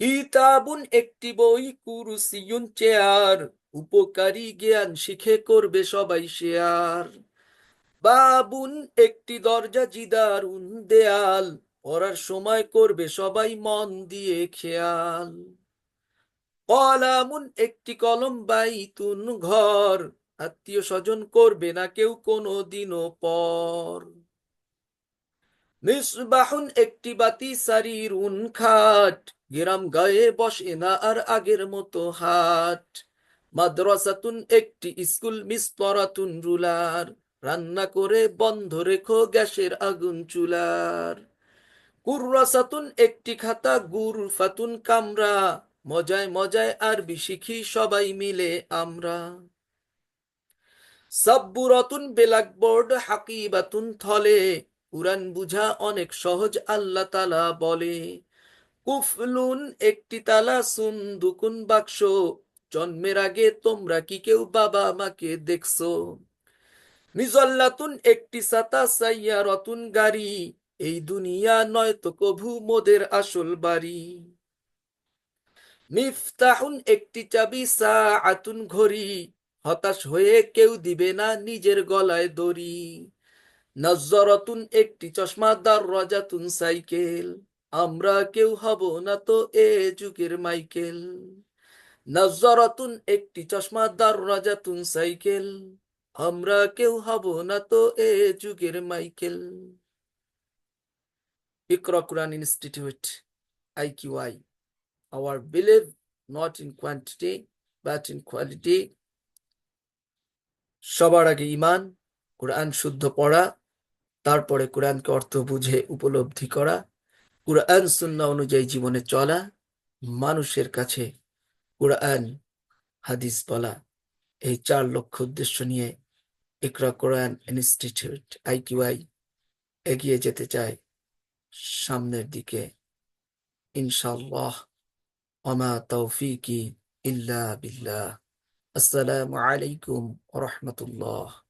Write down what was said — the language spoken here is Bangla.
কিতাবুন একটি বই, কুরসিয়ুন চেয়ার। উপকারী জ্ঞান শিখে করবে সবাই শেয়ার। বাবুন একটি দরজা জিদারুন দেয়াল, পড়ার সময় করবে সবাই মন দিয়ে খেয়াল। কলামুন একটি কলম, বাইতুন ঘর, আত্মীয় স্বজন করবে না কেউ কোনো দিনও পর। মিসবাহুন একটি বাতি সারিরুন খাট গেরাম গায়ে বসে না আর আগের মতো হাট। মাদ্রাসাতুন একটি স্কুল, মিসপরাতুন রুলার। রান্না করে বন্ধ রেখো গ্যাসের আগুন চুলার। কুর্রাসাতুন একটি খাতা, গুরফাতুন কামরা। মজায় মজায় আরবি শিখি সবাই মিলে আমরা। সাব্বুরাতুন ব্ল্যাকবোর্ড, হাকিবাতুন থলে। কুরআন বুঝা অনেক সহজ, আল্লাহ তালা বলে, কুফলুন একটি তালা, সুন্দুকুন বাক্স। জন্মের আগে তোমরা কি কেউ বাবা মাকে দেখছ? মিজল্লাতুন একটি সাতা সাইয়ারতুন গাড়ি। এই দুনিয়া নয় তো কভু মোদের আসল বাড়ি। মিফতাহুন একটি চাবি, সাআতুন ঘড়ি। হতাশ হয়ে কেউ দিবে না নিজের গলায় দড়ি। নজরতুন একটি চশমা, দাররাজাতুন সাইকেল। আমরা কেউ হব না তো এ যুগের মাইকেল। নজরতুন একটি চশমা, দাররাজাতুন সাইকেল। আমরা কেউ হব না তো এ যুগের Michael. Iqra Quran institute IQI our believe not in quantity but in quality সবার আগে ইমান কোরআন শুদ্ধ পড়া। তারপরে কোরআনকে অর্থ বুঝে উপলব্ধি করা, কোরআন সুন্না অনুযায়ী জীবনে চলা, মানুষের কাছে কোরআন, হাদিস বলা, এই চার লক্ষ্য উদ্দেশ্য নিয়ে ইকরা কোরআন ইনস্টিটিউট আইকিউআই এগিয়ে যেতে চায় সামনের দিকে। ইনশাল্লাহ ওমা তৌফিকি ইল্লা বিল্লাহ। আসসালামু আলাইকুম রাহমাতুল্লাহ।